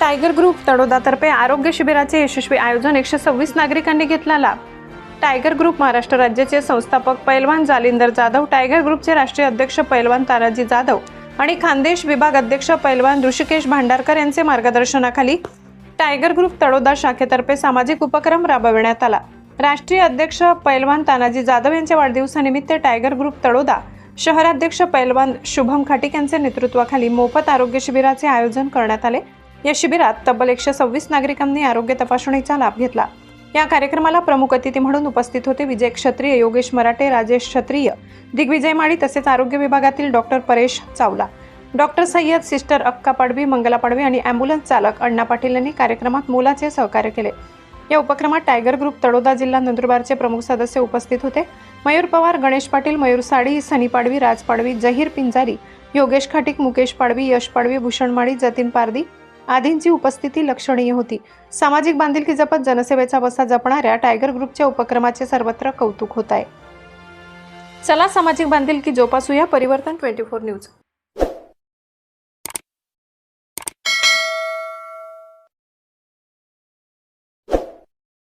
Tiger group तडोदातर्फे आरोग्य शिबिराचे यशस्वी आयोजन एकशे सव्वीस नागरिकांनी घेतला लाभ टायगर ग्रुप महाराष्ट्र राज्याचे संस्थापक पैलवान जालिंदर जाधव टायगर ग्रुपचे राष्ट्रीय अध्यक्ष पैलवान ताराजी जाधव आणि खानदेश विभाग अध्यक्ष पैलवान ऋषिकेश भांडारकर यांचे मार्गदर्शनाखाली टायगर ग्रुप तळोदा शाखेतर्फे सामाजिक उपक्रम राबविण्यात आला. राष्ट्रीय अध्यक्ष पैलवान तानाजी जाधव यांच्या वाढदिवसानिमित्त टायगर ग्रुप तळोदा शहराध्यक्ष पैलवान शुभम खाटिक यांच्या नेतृत्वाखाली मोफत आरोग्य शिबिराचे आयोजन करण्यात आले. या शिबिरात तब्बल एकशे सव्वीस नागरिकांनी आरोग्य तपासणीचा लाभ घेतला. या कार्यक्रमाला प्रमुख अतिथी म्हणून उपस्थित होते विजय क्षत्रिय योगेश मराठे राजेश क्षत्रिय दिग्विजय माळी तसेच आरोग्य विभागातील doctor Paresh Chawla. Doctor Sayyad sister Akka Padvi Mangala Padvi आणि अँब्युलन्स चालक अण्णा पाटील यांनी कार्यक्रमात मोलाचे सहकार्य केले. या उपक्रमात टायगर ग्रुप तळोदा जिल्हा नंदुरबारचे प्रमुख सदस्य उपस्थित होते. मयूर पवार गणेश पाटील मयूर साडी सनी पाडवी राज पाडवी जहीर पिंजारी योगेश खाटिक मुकेश पाडवी यश पाडवी भूषण माळी जतीन पारदी आदींची उपस्थिती लक्षणीय होती. सामाजिक बांधिलकी जपत जनसेवेचा वसा जपणाऱ्या टायगर ग्रुपच्या उपक्रमाचे सर्वत्र कौतुक होत आहे. चला सामाजिक बांधिलकी जोपासूया. परिवर्तन ट्वेंटी फोर न्यूज.